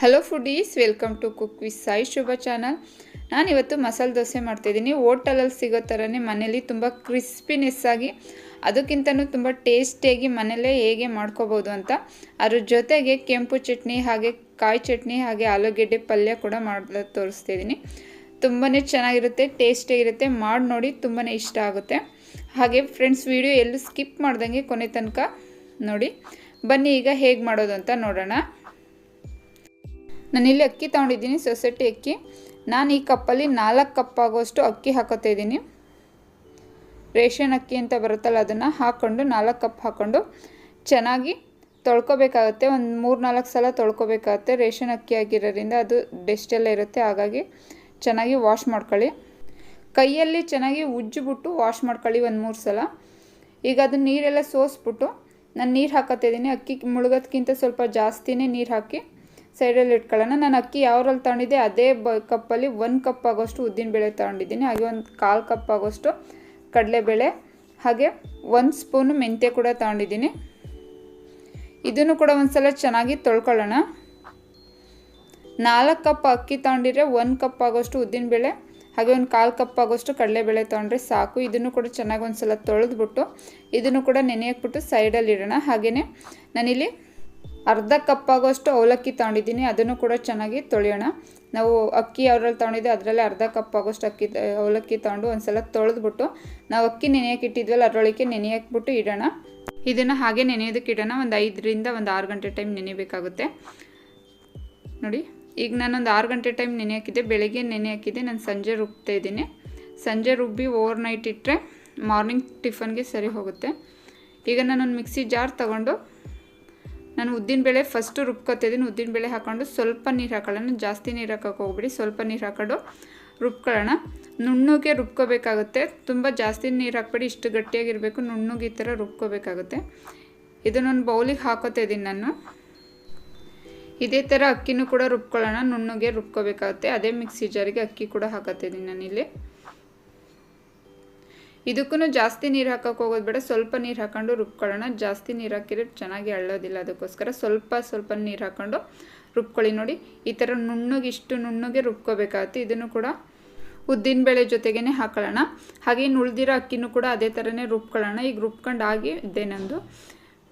Hello foodies welcome to cook with Sai Shubha channel ನಾನಿವತ್ತು ಮಸಾಲೆ ದೋಸೆ ಮಾಡ್ತಾಯಿದ್ದೀನಿ ಹೋಟೆಲಲ್ಲಿ ಸಿಗೋ ಥರನೇ ಮನೇಲಿ ತುಂಬ ಕ್ರಿಸ್ಪಿನೆಸ್ ಆಗಿ, ಅದಕ್ಕಿಂತನೂ ತುಂಬ ಟೇಸ್ಟಿಯಾಗಿ ಮನೇಲೇ ಹೇಗೆ ಮಾಡ್ಕೋಬೋದು ಅಂತ, ಅದ್ರ ಜೊತೆಗೆ ಕೆಂಪು ಚಟ್ನಿ ಹಾಗೆ ಕಾಯಿ ಚಟ್ನಿ ಹಾಗೆ ಆಲೂಗೆಡ್ಡೆ ಪಲ್ಯ ಕೂಡ ಮಾಡೋದು ತೋರಿಸ್ತಿದ್ದೀನಿ ತುಂಬಾ ಚೆನ್ನಾಗಿರುತ್ತೆ ಟೇಸ್ಟಿಯಾಗಿರುತ್ತೆ ಮಾಡಿ ನೋಡಿ ತುಂಬಾ ಇಷ್ಟ ಆಗುತ್ತೆ. ಹಾಗೆ ಫ್ರೆಂಡ್ಸ್ ವಿಡಿಯೋ ಎಲ್ಲೂ ಸ್ಕಿಪ್ ಮಾಡ್ದಂಗೆ ಕೊನೆ ತನಕ ನೋಡಿ. ಬನ್ನಿ ಈಗ ಹೇಗೆ ಮಾಡೋದು ಅಂತ ನೋಡೋಣ. ನಾನಿಲ್ಲಿ ಅಕ್ಕಿ ತೊಗೊಂಡಿದ್ದೀನಿ, ಸೊಸೈಟಿ ಅಕ್ಕಿ. ನಾನು ಈ ಕಪ್ಪಲ್ಲಿ ನಾಲ್ಕು ಕಪ್ ಆಗೋಷ್ಟು ಅಕ್ಕಿ ಹಾಕೋತಾ ಇದ್ದೀನಿ. ರೇಷನ್ ಅಕ್ಕಿ ಅಂತ ಬರುತ್ತಲ್ಲ ಅದನ್ನು ಹಾಕ್ಕೊಂಡು ನಾಲ್ಕು ಕಪ್ ಹಾಕ್ಕೊಂಡು ಚೆನ್ನಾಗಿ ತೊಳ್ಕೊಬೇಕಾಗುತ್ತೆ. ಒಂದು ಮೂರು ನಾಲ್ಕು ಸಲ ತೊಳ್ಕೊಬೇಕಾಗುತ್ತೆ. ರೇಷನ್ ಅಕ್ಕಿ ಆಗಿರೋದ್ರಿಂದ ಅದು ಡೆಸ್ಟೆಲ್ಲ ಇರುತ್ತೆ. ಹಾಗಾಗಿ ಚೆನ್ನಾಗಿ ವಾಶ್ ಮಾಡ್ಕೊಳ್ಳಿ. ಕೈಯಲ್ಲಿ ಚೆನ್ನಾಗಿ ಉಜ್ಜಿಬಿಟ್ಟು ವಾಶ್ ಮಾಡ್ಕೊಳ್ಳಿ ಒಂದು ಮೂರು ಸಲ. ಈಗ ಅದು ನೀರೆಲ್ಲ ಸೋಸ್ಬಿಟ್ಟು ನಾನು ನೀರು ಹಾಕತ್ತಿದ್ದೀನಿ ಅಕ್ಕಿ ಮುಳುಗೋದಕ್ಕಿಂತ ಸ್ವಲ್ಪ ಜಾಸ್ತಿನೇ ನೀರು ಹಾಕಿ ಸೈಡಲ್ಲಿ ಇಟ್ಕೊಳ್ಳೋಣ. ನಾನು ಅಕ್ಕಿ ಯಾವ್ರಲ್ಲಿ ತಗೊಂಡಿದ್ದೆ ಅದೇ ಬ ಕಪ್ಪಲ್ಲಿ ಒಂದು ಕಪ್ ಆಗೋಷ್ಟು ಉದ್ದಿನಬೇಳೆ ತಗೊಂಡಿದ್ದೀನಿ. ಹಾಗೆ ಒಂದು ಕಾಲು ಕಪ್ ಆಗೋಷ್ಟು ಕಡಲೆಬೇಳೆ, ಹಾಗೆ ಒಂದು ಸ್ಪೂನು ಮೆಂತ್ಯ ಕೂಡ ತಗೊಂಡಿದ್ದೀನಿ. ಇದನ್ನು ಕೂಡ ಒಂದು ಸಲ ಚೆನ್ನಾಗಿ ತೊಳ್ಕೊಳ್ಳೋಣ. ನಾಲ್ಕು ಕಪ್ ಅಕ್ಕಿ ತಗೊಂಡಿದ್ರೆ ಒಂದು ಕಪ್ ಆಗೋಷ್ಟು ಉದ್ದಿನಬೇಳೆ ಹಾಗೆ ಒಂದು ಕಾಲು ಕಪ್ ಆಗೋಷ್ಟು ಕಡಲೆಬೇಳೆ ತೊಗೊಂಡ್ರೆ ಸಾಕು. ಇದನ್ನು ಕೂಡ ಚೆನ್ನಾಗಿ ಒಂದು ಸಲ ತೊಳೆದ್ಬಿಟ್ಟು ಇದನ್ನು ಕೂಡ ನೆನೆಯಕ್ಬಿಟ್ಟು ಸೈಡಲ್ಲಿ ಇಡೋಣ. ಹಾಗೆಯೇ ನಾನಿಲ್ಲಿ ಅರ್ಧ ಕಪ್ ಆಗೋಷ್ಟು ಅವಲಕ್ಕಿ ತಗೊಂಡಿದ್ದೀನಿ, ಅದನ್ನು ಕೂಡ ಚೆನ್ನಾಗಿ ತೊಳೆಯೋಣ. ನಾವು ಅಕ್ಕಿ ಯಾವ್ದ್ರಲ್ಲಿ ತೊಗೊಂಡಿದ್ದೆ ಅದರಲ್ಲೇ ಅರ್ಧ ಕಪ್ ಆಗೋಷ್ಟು ಅಕ್ಕಿ ಅವಲಕ್ಕಿ ತೊಗೊಂಡು ಒಂದು ಸಲ ತೊಳೆದ್ಬಿಟ್ಟು, ನಾವು ಅಕ್ಕಿ ನೆನೆಯಕ್ಕೆ ಇಟ್ಟಿದ್ವಲ್ಲ ಅದರೊಳಗೆ ನೆನೆಯಾಕ್ಬಿಟ್ಟು ಇಡೋಣ. ಇದನ್ನು ಹಾಗೆ ನೆನೆಯೋದಕ್ಕೆ ಇಡೋಣ, ಒಂದು ಐದರಿಂದ ಒಂದು ಆರು ಗಂಟೆ ಟೈಮ್ ನೆನೆಯಬೇಕಾಗುತ್ತೆ ನೋಡಿ, ಈಗ ನಾನೊಂದು ಆರು ಗಂಟೆ ಟೈಮ್ ನೆನೆ ಬೆಳಗ್ಗೆ ನೆನೆ ಹಾಕಿದ್ದೆ ನಾನು ಸಂಜೆ ರುಬ್ತಾ ಇದ್ದೀನಿ. ಸಂಜೆ ರುಬ್ಬಿ ಓವರ್ ನೈಟ್ ಇಟ್ಟರೆ ಮಾರ್ನಿಂಗ್ ಟಿಫನ್ಗೆ ಸರಿ ಹೋಗುತ್ತೆ. ಈಗ ನಾನೊಂದು ಮಿಕ್ಸಿ ಜಾರ್ ತಗೊಂಡು ನಾನು ಉದ್ದಿನಬೇಳೆ ಫಸ್ಟು ರುಬ್ಕೊತಿದ್ದೀನಿ ಉದ್ದಿನಬೇಳೆ ಹಾಕ್ಕೊಂಡು ಸ್ವಲ್ಪ ನೀರು ಹಾಕೊಳ್ಳೋಣ. ಜಾಸ್ತಿ ನೀರು ಹಾಕೋಕೆ ಹೋಗ್ಬಿಡಿ. ಸ್ವಲ್ಪ ನೀರು ಹಾಕೊಂಡು ರುಬ್ಕೊಳ್ಳೋಣ. ನುಣ್ಣಗೆ ರುಬ್ಕೋಬೇಕಾಗುತ್ತೆ. ತುಂಬ ಜಾಸ್ತಿ ನೀರು ಹಾಕ್ಬೇಡಿ. ಇಷ್ಟು ಗಟ್ಟಿಯಾಗಿರಬೇಕು. ನುಣ್ಣಗೆ ಈ ಥರ ರುಬ್ಕೋಬೇಕಾಗುತ್ತೆ. ಇದನ್ನೊಂದು ಬೌಲಿಗೆ ಹಾಕೋತಾ ಇದ್ದೀನಿ ನಾನು. ಇದೇ ಥರ ಅಕ್ಕಿನೂ ಕೂಡ ರುಬ್ಕೊಳ್ಳೋಣ. ನುಣ್ಣಗೆ ರುಬ್ಕೋಬೇಕಾಗುತ್ತೆ. ಅದೇ ಮಿಕ್ಸಿ ಜಾರಿಗೆ ಅಕ್ಕಿ ಕೂಡ ಹಾಕತ್ತಿದ್ದೀನಿ ನಾನಿಲ್ಲಿ. ಇದಕ್ಕೂ ಜಾಸ್ತಿ ನೀರು ಹಾಕೋಕೆ ಹೋಗೋದು ಬೇಡ. ಸ್ವಲ್ಪ ನೀರು ಹಾಕೊಂಡು ರುಬ್ಕೊಳ್ಳೋಣ. ಜಾಸ್ತಿ ನೀರು ಹಾಕಿದ್ರೆ ಚೆನ್ನಾಗಿ ಅಳ್ಳೋದಿಲ್ಲ ಅದಕ್ಕೋಸ್ಕರ ಸ್ವಲ್ಪ ಸ್ವಲ್ಪ ನೀರು ಹಾಕೊಂಡು ರುಬ್ಕೊಳ್ಳಿ ನೋಡಿ. ಈ ಥರ ನುಣ್ಣಗೆ ಇಷ್ಟು ನುಣ್ಣಗೆ ರುಬ್ಕೋಬೇಕಾಗುತ್ತೆ. ಇದನ್ನು ಕೂಡ ಉದ್ದಿನಬೇಳೆ ಜೊತೆಗೇ ಹಾಕೊಳ್ಳೋಣ. ಹಾಗೆ ಉಳಿದಿರೋ ಅಕ್ಕಿನೂ ಕೂಡ ಅದೇ ಥರನೇ ರುಬ್ಕೊಳ್ಳೋಣ. ಈಗ ರುಬ್ಕೊಂಡು ಆಗಿ ನಂದು.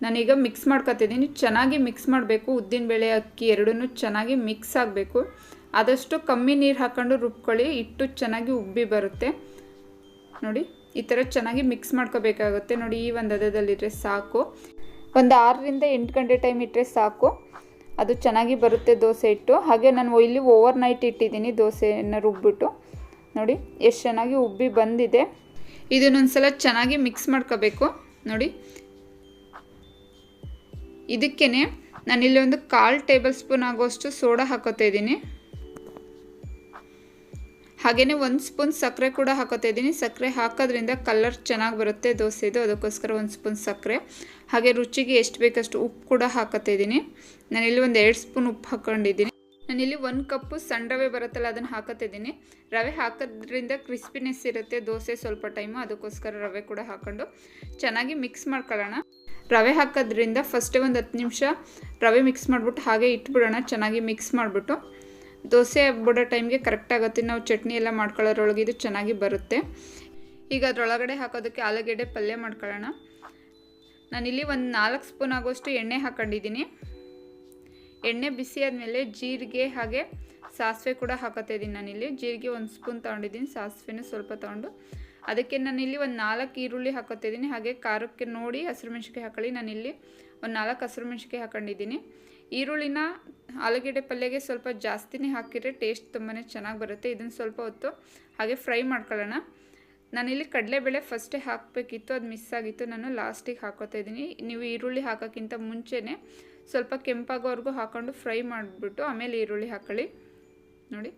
ನಾನೀಗ ಮಿಕ್ಸ್ ಮಾಡ್ಕೊತಿದ್ದೀನಿ. ಚೆನ್ನಾಗಿ ಮಿಕ್ಸ್ ಮಾಡಬೇಕು. ಉದ್ದಿನ ಬೇಳೆ, ಅಕ್ಕಿ ಎರಡೂ ಚೆನ್ನಾಗಿ ಮಿಕ್ಸ್ ಆಗಬೇಕು. ಆದಷ್ಟು ಕಮ್ಮಿ ನೀರು ಹಾಕ್ಕೊಂಡು ರುಬ್ಕೊಳ್ಳಿ. ಇಟ್ಟು ಚೆನ್ನಾಗಿ ಉಬ್ಬಿ ಬರುತ್ತೆ. ನೋಡಿ. ಈ ಥರ ಚೆನ್ನಾಗಿ ಮಿಕ್ಸ್ ಮಾಡ್ಕೋಬೇಕಾಗುತ್ತೆ. ನೋಡಿ, ಈ ಒಂದು ಹದದಲ್ಲಿಟ್ಟರೆ ಸಾಕು. ಒಂದು ಆರರಿಂದ ಎಂಟು ಗಂಟೆ ಟೈಮ್ ಇಟ್ಟರೆ ಸಾಕು. ಅದು ಚೆನ್ನಾಗಿ ಬರುತ್ತೆ ದೋಸೆ ಇಟ್ಟು ಹಾಗೆ ನಾನು ಇಲ್ಲಿ ಓವರ್ ನೈಟ್ ಇಟ್ಟಿದ್ದೀನಿ ದೋಸೆಯನ್ನು ರುಬ್ಬಿಟ್ಟು. ನೋಡಿ, ಎಷ್ಟು ಚೆನ್ನಾಗಿ ಉಬ್ಬಿ ಬಂದಿದೆ. ಇದನ್ನೊಂದ್ಸಲ ಚೆನ್ನಾಗಿ ಮಿಕ್ಸ್ ಮಾಡ್ಕೋಬೇಕು. ನೋಡಿ. ಇದಕ್ಕೇ ನಾನಿಲ್ಲಿ ಒಂದು ಕಾಲು ಟೇಬಲ್ ಸ್ಪೂನ್ ಆಗೋಷ್ಟು ಸೋಡಾ ಹಾಕೋತಾ ಇದ್ದೀನಿ. ಹಾಗೆಯೇ ಒಂದು ಸ್ಪೂನ್ ಸಕ್ಕರೆ ಕೂಡ ಹಾಕೋತಾ ಇದ್ದೀನಿ. ಸಕ್ಕರೆ ಹಾಕೋದ್ರಿಂದ ಕಲರ್ ಚೆನ್ನಾಗಿ ಬರುತ್ತೆ ದೋಸೆದು. ಅದಕ್ಕೋಸ್ಕರ ಒಂದು ಸ್ಪೂನ್ ಸಕ್ಕರೆ ಹಾಗೆ ರುಚಿಗೆ ಎಷ್ಟು ಬೇಕಷ್ಟು ಉಪ್ಪು ಕೂಡ ಹಾಕೋತಾ ಇದ್ದೀನಿ. ನಾನಿಲ್ಲಿ ಒಂದು ಎರಡು ಸ್ಪೂನ್ ಉಪ್ಪು ಹಾಕ್ಕೊಂಡಿದ್ದೀನಿ ನಾನಿಲ್ಲಿ ಒಂದು ಕಪ್ಪು ಸಣ್ಣ ರವೆ ಬರುತ್ತಲ್ಲ, ಅದನ್ನು ಹಾಕೋತಿದ್ದೀನಿ ರವೆ ಹಾಕೋದ್ರಿಂದ ಕ್ರಿಸ್ಪಿನೆಸ್ ಇರುತ್ತೆ. ದೋಸೆ ಸ್ವಲ್ಪ ಟೈಮು ಅದಕ್ಕೋಸ್ಕರ ರವೆ ಕೂಡ ಹಾಕ್ಕೊಂಡು ಚೆನ್ನಾಗಿ ಮಿಕ್ಸ್ ಮಾಡ್ಕೊಳ್ಳೋಣ. ರವೆ ಹಾಕೋದ್ರಿಂದ ಫಸ್ಟೇ ಒಂದು ಹತ್ತು ನಿಮಿಷ ರವೆ ಮಿಕ್ಸ್ ಮಾಡಿಬಿಟ್ಟು ಹಾಗೆ ಇಟ್ಬಿಡೋಣ. ಚೆನ್ನಾಗಿ ಮಿಕ್ಸ್ ಮಾಡಿಬಿಟ್ಟು. ದೋಸೆ ಬಿಡೋ ಟೈಮ್ಗೆ ಕರೆಕ್ಟ್ ಆಗುತ್ತೆ. ನಾವು ಚಟ್ನಿ ಎಲ್ಲ ಮಾಡ್ಕೊಳ್ಳೋರೊಳಗೆ ಇದು ಚೆನ್ನಾಗಿ ಬರುತ್ತೆ. ಈಗ ಅದರೊಳಗಡೆ ಹಾಕೋದಕ್ಕೆ ಆಲೂಗೆಡ್ಡೆ ಪಲ್ಯ ಮಾಡ್ಕೊಳ್ಳೋಣ. ನಾನಿಲ್ಲಿ ಒಂದು ನಾಲ್ಕು ಸ್ಪೂನ್ ಆಗೋಷ್ಟು ಎಣ್ಣೆ ಹಾಕೊಂಡಿದ್ದೀನಿ. ಎಣ್ಣೆ ಬಿಸಿ ಆದಮೇಲೆ ಜೀರಿಗೆ ಹಾಗೆ ಸಾಸಿವೆ ಕೂಡ ಹಾಕೋತಾ ಇದ್ದೀನಿ ನಾನಿಲ್ಲಿ. ಜೀರಿಗೆ ಒಂದು ಸ್ಪೂನ್ ತೊಗೊಂಡಿದ್ದೀನಿ. ಸಾಸಿವೆನೂ ಸ್ವಲ್ಪ ತೊಗೊಂಡು ಅದಕ್ಕೆ ನಾನಿಲ್ಲಿ ಒಂದು ನಾಲ್ಕು ಈರುಳ್ಳಿ ಹಾಕೋತಿದ್ದೀನಿ ಹಾಗೆ ಖಾರಕ್ಕೆ ನೋಡಿ ಹಸಿರು ಮೆಣಸಿನ್ಕಾಯಿ ಹಾಕೊಳ್ಳಿ. ನಾನಿಲ್ಲಿ ಒಂದು ನಾಲ್ಕು ಹಸಿರು ಮೆಣಸಿನ್ಕಾಯಿ ಹಾಕೊಂಡಿದ್ದೀನಿ. ಈರುಳ್ಳಿನ ಆಲೂಗೆಡ್ಡೆ ಪಲ್ಯಗೆ ಸ್ವಲ್ಪ ಜಾಸ್ತಿನೇ ಹಾಕಿದರೆ ಟೇಸ್ಟ್ ತುಂಬಾ ಚೆನ್ನಾಗಿ ಬರುತ್ತೆ. ಇದನ್ನು ಸ್ವಲ್ಪ ಹೊತ್ತು ಹಾಗೆ ಫ್ರೈ ಮಾಡ್ಕೊಳ್ಳೋಣ. ನಾನಿಲ್ಲಿ ಕಡಲೆಬೇಳೆ ಫಸ್ಟೇ ಹಾಕಬೇಕಿತ್ತು. ಅದು ಮಿಸ್ ಆಗಿತ್ತು. ನಾನು ಲಾಸ್ಟಿಗೆ ಹಾಕೋತಾ ಇದ್ದೀನಿ. ನೀವು ಈರುಳ್ಳಿ ಹಾಕೋಕ್ಕಿಂತ ಮುಂಚೆನೇ ಸ್ವಲ್ಪ ಕೆಂಪಾಗೋವರೆಗೂ ಹಾಕ್ಕೊಂಡು ಫ್ರೈ ಮಾಡಿಬಿಟ್ಟು ಆಮೇಲೆ ಈರುಳ್ಳಿ ಹಾಕೊಳ್ಳಿ. ನೋಡಿ.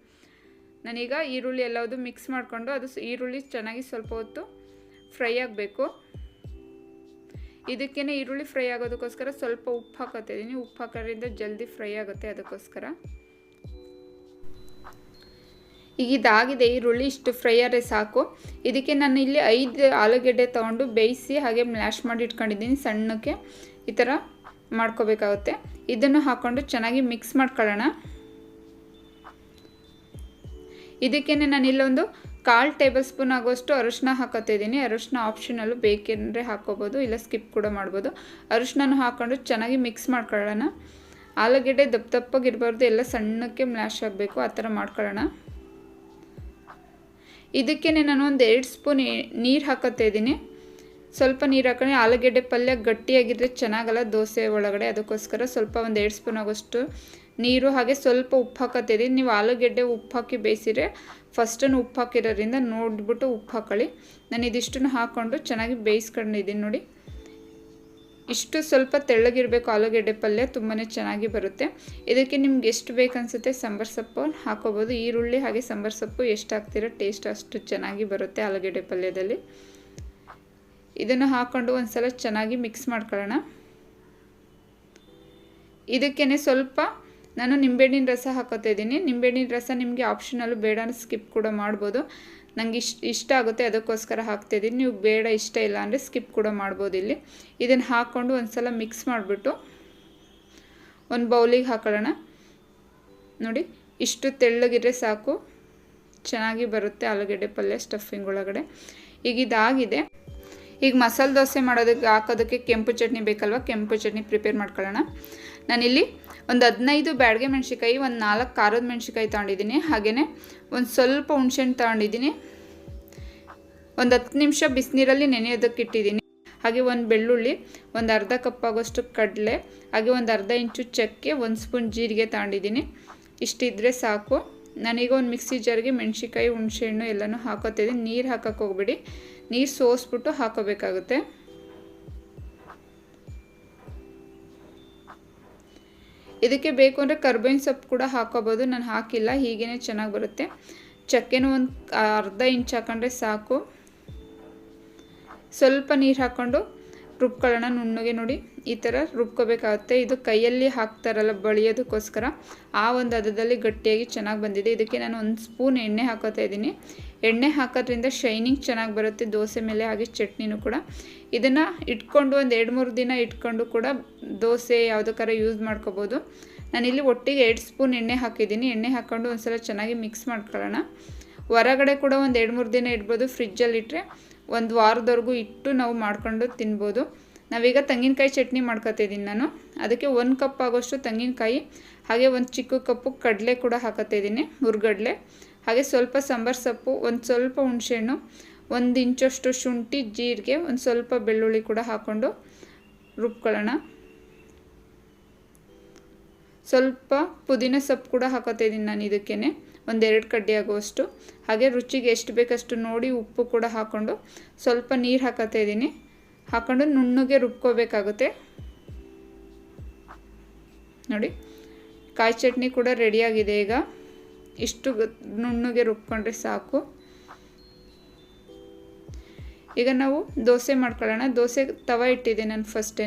ನಾನೀಗ ಈರುಳ್ಳಿ ಎಲ್ಲದು ಮಿಕ್ಸ್ ಮಾಡಿಕೊಂಡು ಅದು ಈರುಳ್ಳಿ ಚೆನ್ನಾಗಿ ಸ್ವಲ್ಪ ಹೊತ್ತು ಫ್ರೈ ಆಗಬೇಕು. ಇದಕ್ಕೇ ಈರುಳ್ಳಿ ಫ್ರೈ ಆಗೋದಕ್ಕೋಸ್ಕರ ಸ್ವಲ್ಪ ಉಪ್ಪು ಹಾಕೋತಿದ್ದೀನಿ ಉಪ್ಪು ಹಾಕೋದ್ರಿಂದ ಜಲ್ದಿ ಫ್ರೈ ಆಗುತ್ತೆ ಅದಕ್ಕೋಸ್ಕರ. ಈಗ ಇದಾಗಿದೆ ಈರುಳ್ಳಿ, ಇಷ್ಟು ಫ್ರೈ ಆದರೆ ಸಾಕು. ಇದಕ್ಕೆ ನಾನು ಇಲ್ಲಿ ಐದು ಆಲೂಗೆಡ್ಡೆ ತೊಗೊಂಡು ಬೇಯಿಸಿ ಹಾಗೆ ಮ್ಲ್ಯಾಶ್ ಮಾಡಿ ಇಟ್ಕೊಂಡಿದ್ದೀನಿ. ಸಣ್ಣಕ್ಕೆ ಈ ಥರ ಮಾಡ್ಕೋಬೇಕಾಗುತ್ತೆ. ಇದನ್ನು ಹಾಕ್ಕೊಂಡು ಚೆನ್ನಾಗಿ ಮಿಕ್ಸ್ ಮಾಡ್ಕೊಳ್ಳೋಣ. ಇದಕ್ಕೇನೆ ನಾನು ಇಲ್ಲೊಂದು ಕಾಲು ಟೇಬಲ್ ಸ್ಪೂನ್ ಆಗೋಷ್ಟು ಅರಿಶಿನ ಹಾಕೋತಿದ್ದೀನಿ ಅರಿಶಿನ ಆಪ್ಷನಲ್ಲೂ ಬೇಕೆಂದರೆ ಹಾಕೋಬೋದು, ಇಲ್ಲ ಸ್ಕಿಪ್ ಕೂಡ ಮಾಡ್ಬೋದು. ಅರಿಶಿನ ಹಾಕ್ಕೊಂಡು ಚೆನ್ನಾಗಿ ಮಿಕ್ಸ್ ಮಾಡ್ಕೊಳ್ಳೋಣ. ಆಲೂಗೆಡ್ಡೆ ದಪ್ಪ ದಪ್ಪಗಿರಬಾರ್ದು ಎಲ್ಲ ಸಣ್ಣಕ್ಕೆ ಮ್ಲ್ಯಾಶ್ ಆಗಬೇಕು, ಆ ಥರ ಮಾಡ್ಕೊಳ್ಳೋಣ. ಇದಕ್ಕೇ ನಾನು ಒಂದು ಎರಡು ಸ್ಪೂನ್ ನೀರು ಹಾಕೋತಾ ಇದ್ದೀನಿ ಸ್ವಲ್ಪ ನೀರು ಹಾಕೊಂಡು ಆಲೂಗೆಡ್ಡೆ ಪಲ್ಯ ಗಟ್ಟಿಯಾಗಿದ್ದರೆ ಚೆನ್ನಾಗಲ್ಲ, ದೋಸೆ ಒಳಗಡೆ, ಅದಕ್ಕೋಸ್ಕರ ಸ್ವಲ್ಪ ಒಂದು ಎರಡು ಸ್ಪೂನ್ ಆಗೋಷ್ಟು ನೀರು ಹಾಗೆ ಸ್ವಲ್ಪ ಉಪ್ಪು ಹಾಕತ್ತಿದ್ದೀನಿ ನೀವು ಆಲೂಗೆಡ್ಡೆ ಉಪ್ಪು ಹಾಕಿ ಬೇಯಿಸಿದ್ರೆ ಫಸ್ಟನ್ನು ಉಪ್ಪು ಹಾಕಿರೋದ್ರಿಂದ ನೋಡಿಬಿಟ್ಟು ಉಪ್ಪು ಹಾಕೊಳ್ಳಿ ನಾನು ಇದಿಷ್ಟನ್ನು ಹಾಕ್ಕೊಂಡು ಚೆನ್ನಾಗಿ ಬೇಯಿಸ್ಕೊಂಡಿದ್ದೀನಿ ನೋಡಿ. ಇಷ್ಟು ಸ್ವಲ್ಪ ತೆಳ್ಳಗಿರಬೇಕು ಆಲೂಗೆಡ್ಡೆ ಪಲ್ಯ ತುಂಬಾ ಚೆನ್ನಾಗಿ ಬರುತ್ತೆ. ಇದಕ್ಕೆ ನಿಮ್ಗೆ ಎಷ್ಟು ಬೇಕು ಅನಿಸುತ್ತೆ ಸಾಂಬಾರು ಸೊಪ್ಪು ಹಾಕೋಬೋದು. ಈರುಳ್ಳಿ ಹಾಗೆ ಸಾಂಬಾರು ಸೊಪ್ಪು ಎಷ್ಟು ಹಾಕ್ತೀರೋ ಟೇಸ್ಟ್ ಅಷ್ಟು ಚೆನ್ನಾಗಿ ಬರುತ್ತೆ ಆಲೂಗೆಡ್ಡೆ ಪಲ್ಯದಲ್ಲಿ. ಇದನ್ನು ಹಾಕ್ಕೊಂಡು ಒಂದು ಸಲ ಚೆನ್ನಾಗಿ ಮಿಕ್ಸ್ ಮಾಡ್ಕೊಳ್ಳೋಣ. ಇದಕ್ಕೇ ಸ್ವಲ್ಪ ನಾನು ನಿಂಬೆಹಣ್ಣಿನ ರಸ ಹಾಕೋತಾ ಇದ್ದೀನಿ. ನಿಂಬೆಹಣ್ಣಿನ ರಸ ನಿಮಗೆ ಆಪ್ಷನಲ್ಲೂ ಬೇಡ ಸ್ಕಿಪ್ ಕೂಡ ಮಾಡ್ಬೋದು. ನನಗೆ ಇಷ್ಟ ಇಷ್ಟ ಆಗುತ್ತೆ, ಅದಕ್ಕೋಸ್ಕರ ಹಾಕ್ತಾಯಿದ್ದೀನಿ ನೀವು ಬೇಡ, ಇಷ್ಟ ಇಲ್ಲ ಅಂದರೆ ಸ್ಕಿಪ್ ಕೂಡ ಮಾಡ್ಬೋದು ಇಲ್ಲಿ. ಇದನ್ನು ಹಾಕ್ಕೊಂಡು ಒಂದು ಸಲ ಮಿಕ್ಸ್ ಮಾಡಿಬಿಟ್ಟು ಒಂದು ಬೌಲಿಗೆ ಹಾಕೊಳ್ಳೋಣ. ನೋಡಿ, ಇಷ್ಟು ತೆಳ್ಳಗಿದ್ರೆ ಸಾಕು. ಚೆನ್ನಾಗಿ ಬರುತ್ತೆ ಆಲೂಗಡ್ಡೆ ಪಲ್ಯ ಸ್ಟಫಿಂಗ್ ಒಳಗಡೆ. ಈಗ ಇದಾಗಿದೆ. ಈಗ ಮಸಾಲೆ ದೋಸೆ ಮಾಡೋದಕ್ಕೆ ಹಾಕೋದಕ್ಕೆ ಕೆಂಪು ಚಟ್ನಿ ಬೇಕಲ್ವ? ಕೆಂಪು ಚಟ್ನಿ ಪ್ರಿಪೇರ್ ಮಾಡ್ಕೊಳ್ಳೋಣ. ನಾನಿಲ್ಲಿ ಒಂದು ಹದಿನೈದು ಬ್ಯಾಡ್ಗೆ ಮೆಣಸಿಕಾಯಿ ಒಂದು ನಾಲ್ಕು ಖಾರದ ಮೆಣಸಿಕಾಯಿ ತೊಗೊಂಡಿದ್ದೀನಿ. ಹಾಗೆಯೇ ಒಂದು ಸ್ವಲ್ಪ ಹುಣ್ಸೆಹಣ್ಣು ತೊಗೊಂಡಿದ್ದೀನಿ. ಒಂದು ಹತ್ತು ನಿಮಿಷ ಬಿಸಿನೀರಲ್ಲಿ ನೆನೆಯೋದಕ್ಕೆ ಇಟ್ಟಿದ್ದೀನಿ. ಹಾಗೆ ಒಂದು ಬೆಳ್ಳುಳ್ಳಿ, ಒಂದು ಅರ್ಧ ಕಪ್ ಆಗೋಷ್ಟು ಕಡಲೆ, ಹಾಗೆ ಒಂದು ಅರ್ಧ ಇಂಚು ಚಕ್ಕೆ, ಒಂದು ಸ್ಪೂನ್ ಜೀರಿಗೆ ತಗೊಂಡಿದ್ದೀನಿ. ಇಷ್ಟಿದ್ರೆ ಸಾಕು. ನಾನೀಗ ಒಂದು ಮಿಕ್ಸಿ ಜಾರ್ಗೆ ಮೆಣಸಿಕಾಯಿ ಹುಣಸೆಹಣ್ಣು ಎಲ್ಲನೂ ಹಾಕೋತಿದ್ದೀನಿ. ನೀರು ಹಾಕೋಕ್ಕೆ ಹೋಗ್ಬೇಡಿ. ನೀರು ಸೋಸ್ಬಿಟ್ಟು ಹಾಕೋಬೇಕಾಗುತ್ತೆ. ಇದಕ್ಕೆ ಬೇಕು ಅಂದರೆ ಕರ್ಬೇವಿನ ಸೊಪ್ಪು ಕೂಡ ಹಾಕೋಬೋದು. ನಾನು ಹಾಕಿಲ್ಲ ಹೀಗೇ ಚೆನ್ನಾಗಿ ಬರುತ್ತೆ. ಚಕ್ಕೆನೂ ಒಂದು ಅರ್ಧ ಇಂಚ್ ಹಾಕೊಂಡ್ರೆ ಸಾಕು. ಸ್ವಲ್ಪ ನೀರು ಹಾಕ್ಕೊಂಡು ರುಬ್ಕೊಳ್ಳೋಣ ನುಣ್ಣಗೆ ನೋಡಿ. ಈ ಥರ ರುಬ್ಕೋಬೇಕಾಗುತ್ತೆ. ಇದು ಕೈಯಲ್ಲಿ ಹಾಕ್ತಾರಲ್ಲ ಬಳಿಯೋದಕ್ಕೋಸ್ಕರ. ಆ ಒಂದು ಹದದಲ್ಲಿ ಗಟ್ಟಿಯಾಗಿ ಚೆನ್ನಾಗಿ ಬಂದಿದೆ. ಇದಕ್ಕೆ ನಾನು ಒಂದು ಸ್ಪೂನ್ ಎಣ್ಣೆ ಹಾಕೋತಾ ಇದ್ದೀನಿ. ಎಣ್ಣೆ ಹಾಕೋದ್ರಿಂದ ಶೈನಿಂಗ್ ಚೆನ್ನಾಗಿ ಬರುತ್ತೆ, ದೋಸೆ ಮೇಲೆ ಹಾಗೆ ಚಟ್ನಿನೂ ಕೂಡ. ಇದನ್ನು ಇಟ್ಕೊಂಡು ಒಂದು ಎರಡು ಮೂರು ದಿನ ಇಟ್ಕೊಂಡು ಕೂಡ ದೋಸೆ ಯಾವುದಕ್ಕಾರ ಯೂಸ್ ಮಾಡ್ಕೋಬೋದು. ನಾನಿಲ್ಲಿ ಒಟ್ಟಿಗೆ ಎರಡು ಸ್ಪೂನ್ ಎಣ್ಣೆ ಹಾಕಿದ್ದೀನಿ. ಎಣ್ಣೆ ಹಾಕ್ಕೊಂಡು ಒಂದು ಸಲ ಚೆನ್ನಾಗಿ ಮಿಕ್ಸ್ ಮಾಡ್ಕೊಳ್ಳೋಣ. ಹೊರಗಡೆ ಕೂಡ ಒಂದು ಎರಡು ಮೂರು ದಿನ ಇಡ್ಬೋದು. ಫ್ರಿಜ್ಜಲ್ಲಿ ಇಟ್ಟರೆ ಒಂದು ವಾರದವರೆಗೂ ಇಟ್ಟು ನಾವು ಮಾಡ್ಕೊಂಡು ತಿನ್ಬೋದು. ನಾವೀಗ ತೆಂಗಿನಕಾಯಿ ಚಟ್ನಿ ಮಾಡ್ಕೊತಿದ್ದೀನಿ ನಾನು. ಅದಕ್ಕೆ ಒಂದು ಕಪ್ ಆಗೋಷ್ಟು ತೆಂಗಿನಕಾಯಿ, ಹಾಗೆ ಒಂದು ಚಿಕ್ಕ ಕಪ್ಪು ಕಡಲೆ ಕೂಡ ಹಾಕತ್ತಿದ್ದೀನಿ ಹುರ್ಗಡ್ಲೆ ಹಾಗೆ ಸ್ವಲ್ಪ ಸಾಂಬಾರು ಸೊಪ್ಪು, ಒಂದು ಸ್ವಲ್ಪ ಹುಣಸೆಹಣ್ಣು, ಒಂದು ಇಂಚಷ್ಟು ಶುಂಠಿ, ಜೀರಿಗೆ, ಒಂದು ಸ್ವಲ್ಪ ಬೆಳ್ಳುಳ್ಳಿ ಕೂಡ ಹಾಕ್ಕೊಂಡು ರುಬ್ಕೊಳ್ಳೋಣ. ಸ್ವಲ್ಪ ಪುದೀನ ಸೊಪ್ಪು ಕೂಡ ಹಾಕೋತಿದ್ದೀನಿ ನಾನು ಇದಕ್ಕೇ ಒಂದೆರಡು ಕಡ್ಡಿ ಆಗುವಷ್ಟು. ಹಾಗೆ ರುಚಿಗೆ ಎಷ್ಟು ಬೇಕಷ್ಟು ನೋಡಿ ಉಪ್ಪು ಕೂಡ ಹಾಕ್ಕೊಂಡು ಸ್ವಲ್ಪ ನೀರು ಹಾಕೋತಾ ಇದ್ದೀನಿ. ಹಾಕ್ಕೊಂಡು ನುಣ್ಣಗೆ ರುಬ್ಕೋಬೇಕಾಗುತ್ತೆ. ನೋಡಿ, ಕಾಯಿ ಚಟ್ನಿ ಕೂಡ ರೆಡಿಯಾಗಿದೆ ಈಗ. ಇಷ್ಟು ನುಣ್ಣಗೆ ರುಬ್ಕೊಂಡ್ರೆ ಸಾಕು. ಈಗ ನಾವು ದೋಸೆ ಮಾಡ್ಕೊಳ್ಳೋಣ. ದೋಸೆ ತವ ಇಟ್ಟಿದ್ದೆ ನಾನು ಫಸ್ಟೇ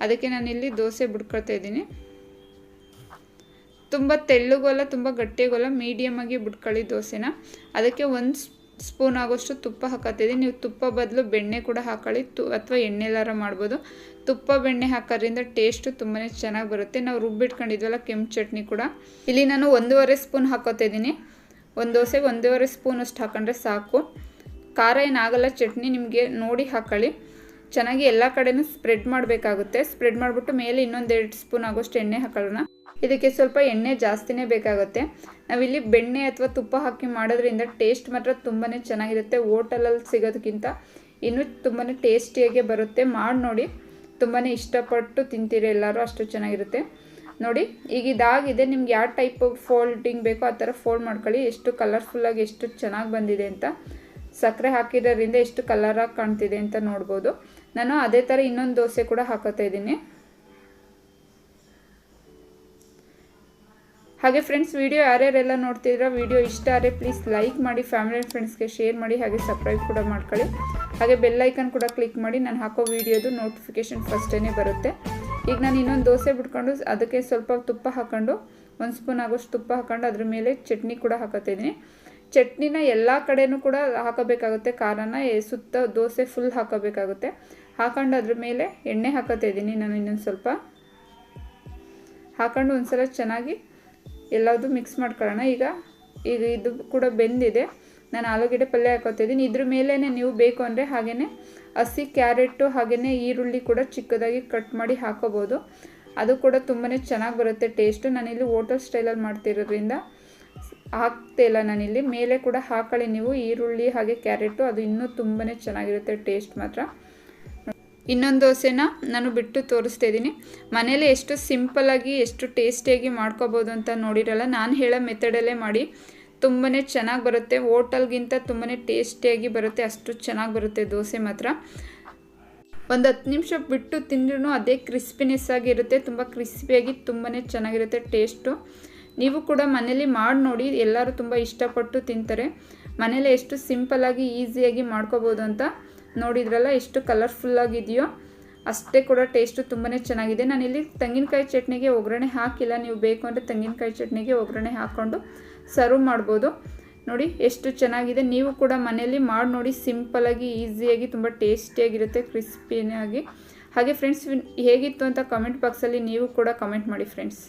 ಅದಕ್ಕೆ ನಾನಿಲ್ಲಿ ದೋಸೆ ಬಿಡ್ಕೊಳ್ತಾ ಇದ್ದೀನಿ. ತುಂಬ ತೆಳ್ಳಗೋಲ್ಲ ತುಂಬ ಗಟ್ಟಿಗೋಲ್ಲ ಮೀಡಿಯಮಾಗಿ ಬಿಟ್ಕೊಳ್ಳಿ ದೋಸೆನ. ಅದಕ್ಕೆ ಒಂದು ಸ್ಪೂನ್ ಆಗೋಷ್ಟು ತುಪ್ಪ ಹಾಕತ್ತಿದ್ದೆ. ನೀವು ತುಪ್ಪ ಬದಲು ಬೆಣ್ಣೆ ಕೂಡ ಹಾಕೊಳ್ಳಿ. ತು, ಅಥವಾ ಎಣ್ಣೆಲಾರ ಮಾಡ್ಬೋದು. ತುಪ್ಪ ಬೆಣ್ಣೆ ಹಾಕೋದ್ರಿಂದ ಟೇಸ್ಟು ತುಂಬಾ ಚೆನ್ನಾಗಿ ಬರುತ್ತೆ. ನಾವು ರುಬ್ಬಿಟ್ಕೊಂಡಿದ್ವಲ್ಲ ಕೆಂಪು ಚಟ್ನಿ ಕೂಡ. ಇಲ್ಲಿ ನಾನು ಒಂದೂವರೆ ಸ್ಪೂನ್ ಹಾಕೋತಿದ್ದೀನಿ. ಒಂದು ದೋಸೆಗೆ ಒಂದೂವರೆ ಸ್ಪೂನ್ ಅಷ್ಟು ಹಾಕೊಂಡ್ರೆ ಸಾಕು. ಖಾರ ಏನಾಗಲ್ಲ ಚಟ್ನಿ, ನಿಮಗೆ ನೋಡಿ ಹಾಕೊಳ್ಳಿ. ಚೆನ್ನಾಗಿ ಎಲ್ಲ ಕಡೆನೂ ಸ್ಪ್ರೆಡ್ ಮಾಡಬೇಕಾಗುತ್ತೆ. ಸ್ಪ್ರೆಡ್ ಮಾಡಿಬಿಟ್ಟು ಮೇಲೆ ಇನ್ನೊಂದೆರಡು ಸ್ಪೂನ್ ಆಗೋಷ್ಟು ಎಣ್ಣೆ ಹಾಕೊಳ್ಳೋಣ. ಇದಕ್ಕೆ ಸ್ವಲ್ಪ ಎಣ್ಣೆ ಜಾಸ್ತಿನೇ ಬೇಕಾಗುತ್ತೆ. ನಾವಿಲ್ಲಿ ಬೆಣ್ಣೆ ಅಥವಾ ತುಪ್ಪ ಹಾಕಿ ಮಾಡೋದ್ರಿಂದ ಟೇಸ್ಟ್ ಮಾತ್ರ ತುಂಬಾ ಚೆನ್ನಾಗಿರುತ್ತೆ. ಹೋಟೆಲಲ್ಲಿ ಸಿಗೋದಕ್ಕಿಂತ ಇನ್ನೂ ತುಂಬಾ ಟೇಸ್ಟಿಯಾಗೆ ಬರುತ್ತೆ. ಮಾಡಿ ನೋಡಿ. ತುಂಬಾ ಇಷ್ಟಪಟ್ಟು ತಿಂತೀರಿ ಎಲ್ಲರೂ ಅಷ್ಟು ಚೆನ್ನಾಗಿರುತ್ತೆ. ನೋಡಿ, ಈಗ ಇದಾಗಿದೆ. ನಿಮ್ಗೆ ಯಾವ ಟೈಪ್ ಫೋಲ್ಡಿಂಗ್ ಬೇಕೋ ಆ ಥರ ಫೋಲ್ಡ್ ಮಾಡ್ಕೊಳ್ಳಿ. ಎಷ್ಟು ಕಲರ್ಫುಲ್ಲಾಗಿ ಎಷ್ಟು ಚೆನ್ನಾಗಿ ಬಂದಿದೆ ಅಂತ. ಸಕ್ಕರೆ ಹಾಕಿರೋದ್ರಿಂದ ಎಷ್ಟು ಕಲರಾಗಿ ಕಾಣ್ತಿದೆ ಅಂತ ನೋಡ್ಬೋದು. ನಾನು ಅದೇ ಥರ ಇನ್ನೊಂದು ದೋಸೆ ಕೂಡ ಹಾಕೋತಾ ಇದ್ದೀನಿ. ಹಾಗೆ ಫ್ರೆಂಡ್ಸ್ ವಿಡಿಯೋ ಯಾರ್ಯಾರೆಲ್ಲ ನೋಡ್ತಿದ್ರ ವಿಡಿಯೋ ಇಷ್ಟ ಆದರೆ ಪ್ಲೀಸ್ ಲೈಕ್ ಮಾಡಿ ಫ್ಯಾಮಿಲಿ ಆ್ಯಂಡ್ ಫ್ರೆಂಡ್ಸ್ಗೆ ಶೇರ್ ಮಾಡಿ, ಹಾಗೆ ಸಬ್ಸ್ಕ್ರೈಬ್ ಕೂಡ ಮಾಡ್ಕೊಳ್ಳಿ. ಹಾಗೆ ಬೆಲ್ಲೈಕನ್ ಕೂಡ ಕ್ಲಿಕ್ ಮಾಡಿ, ನಾನು ಹಾಕೋ ವೀಡಿಯೋದು ನೋಟಿಫಿಕೇಷನ್ ಫಸ್ಟೇ ಬರುತ್ತೆ. ಈಗ ನಾನು ಇನ್ನೊಂದು ದೋಸೆ ಬಿಟ್ಕೊಂಡು ಅದಕ್ಕೆ ಸ್ವಲ್ಪ ತುಪ್ಪ ಹಾಕ್ಕೊಂಡು ಒಂದು ಸ್ಪೂನ್ ಆಗೋಷ್ಟು ತುಪ್ಪ ಹಾಕ್ಕೊಂಡು ಅದ್ರ ಮೇಲೆ ಚಟ್ನಿ ಕೂಡ ಹಾಕೋತಿದ್ದೀನಿ ಚಟ್ನಿನ ಎಲ್ಲ ಕಡೆನೂ ಕೂಡ ಹಾಕೋಬೇಕಾಗುತ್ತೆ. ಖಾರನ ಸುತ್ತ ದೋಸೆ ಫುಲ್ ಹಾಕೋಬೇಕಾಗುತ್ತೆ. ಹಾಕೊಂಡು ಅದ್ರ ಮೇಲೆ ಎಣ್ಣೆ ಹಾಕೋತಾ ಇದ್ದೀನಿ ನಾನು ಇನ್ನೊಂದು ಸ್ವಲ್ಪ. ಹಾಕೊಂಡು ಒಂದ್ಸಲ ಚೆನ್ನಾಗಿ ಎಲ್ಲದೂ ಮಿಕ್ಸ್ ಮಾಡ್ಕೊಳ್ಳೋಣ. ಈಗ ಈಗ ಇದು ಕೂಡ ಬೆಂದಿದೆ. ನಾನು ಆಲೂಗಡ್ಡೆ ಪಲ್ಯ ಹಾಕೋತಿದ್ದೀನಿ ಇದ್ರ ಮೇಲೇ ನೀವು ಬೇಕು ಅಂದರೆ ಹಾಗೆಯೇ ಹಸಿ ಕ್ಯಾರೆಟು ಹಾಗೆಯೇ ಈರುಳ್ಳಿ ಕೂಡ ಚಿಕ್ಕದಾಗಿ ಕಟ್ ಮಾಡಿ ಹಾಕೋಬೋದು. ಅದು ಕೂಡ ತುಂಬಾ ಚೆನ್ನಾಗಿ ಬರುತ್ತೆ. ಟೇಸ್ಟು ನಾನಿಲ್ಲಿ ಹೋಟೆಲ್ ಸ್ಟೈಲಲ್ಲಿ ಮಾಡ್ತಿರೋದ್ರಿಂದ ಹಾಕ್ತಾ ಇಲ್ಲ ನಾನಿಲ್ಲಿ ಮೇಲೆ ಕೂಡ ಹಾಕೊಳ್ಳಿ ನೀವು. ಈರುಳ್ಳಿ ಹಾಗೆ ಕ್ಯಾರೆಟು, ಅದು ಇನ್ನೂ ತುಂಬಾ ಚೆನ್ನಾಗಿರುತ್ತೆ ಟೇಸ್ಟ್ ಮಾತ್ರ. ಇನ್ನೊಂದು ದೋಸೆನ ನಾನು ಬಿಟ್ಟು ತೋರಿಸ್ತಾ ಇದ್ದೀನಿ. ಮನೇಲಿ ಎಷ್ಟು ಸಿಂಪಲ್ಲಾಗಿ ಎಷ್ಟು ಟೇಸ್ಟಿಯಾಗಿ ಮಾಡ್ಕೋಬೋದು ಅಂತ ನೋಡಿರಲ್ಲ, ನಾನು ಹೇಳೋ ಮೆಥಡಲ್ಲೇ ಮಾಡಿ. ತುಂಬಾ ಚೆನ್ನಾಗಿ ಬರುತ್ತೆ. ಓಟಲ್ಗಿಂತ ತುಂಬಾ ಟೇಸ್ಟಿಯಾಗಿ ಬರುತ್ತೆ. ಅಷ್ಟು ಚೆನ್ನಾಗಿ ಬರುತ್ತೆ ದೋಸೆ ಮಾತ್ರ. ಒಂದು ಹತ್ತು ನಿಮಿಷ ಬಿಟ್ಟು ತಿಂದ್ರೂ ಅದೇ ಕ್ರಿಸ್ಪಿನೆಸ್ ಆಗಿರುತ್ತೆ ತುಂಬ ಕ್ರಿಸ್ಪಿಯಾಗಿ ತುಂಬಾ ಚೆನ್ನಾಗಿರುತ್ತೆ ಟೇಸ್ಟು. ನೀವು ಕೂಡ ಮನೇಲಿ ಮಾಡಿ ನೋಡಿ, ಎಲ್ಲರೂ ತುಂಬ ಇಷ್ಟಪಟ್ಟು ತಿಂತಾರೆ. ಮನೇಲಿ ಎಷ್ಟು ಸಿಂಪಲ್ಲಾಗಿ ಈಸಿಯಾಗಿ ಮಾಡ್ಕೋಬೋದು ಅಂತ ನೋಡಿದ್ರಲ್ಲ, ಎಷ್ಟು ಕಲರ್ಫುಲ್ಲಾಗಿದೆಯೋ ಅಷ್ಟೇ ಕೂಡ ಟೇಸ್ಟು ತುಂಬಾ ಚೆನ್ನಾಗಿದೆ. ನಾನಿಲ್ಲಿ ತೆಂಗಿನಕಾಯಿ ಚಟ್ನಿಗೆ ಒಗ್ಗರಣೆ ಹಾಕಿಲ್ಲ. ನೀವು ಬೇಕು ಅಂದರೆ ತೆಂಗಿನಕಾಯಿ ಚಟ್ನಿಗೆ ಒಗ್ಗರಣೆ ಹಾಕ್ಕೊಂಡು ಸರ್ವ್ ಮಾಡ್ಬೋದು. ನೋಡಿ, ಎಷ್ಟು ಚೆನ್ನಾಗಿದೆ. ನೀವು ಕೂಡ ಮನೆಯಲ್ಲಿ ಮಾಡಿ ನೋಡಿ ಸಿಂಪಲಾಗಿ ಈಸಿಯಾಗಿ ತುಂಬ ಟೇಸ್ಟಿಯಾಗಿರುತ್ತೆ ಕ್ರಿಸ್ಪಿನಾಗಿ ಹಾಗೆ ಫ್ರೆಂಡ್ಸ್ ಹೇಗಿತ್ತು ಅಂತ ಕಮೆಂಟ್ ಬಾಕ್ಸಲ್ಲಿ ನೀವು ಕೂಡ ಕಮೆಂಟ್ ಮಾಡಿ ಫ್ರೆಂಡ್ಸ್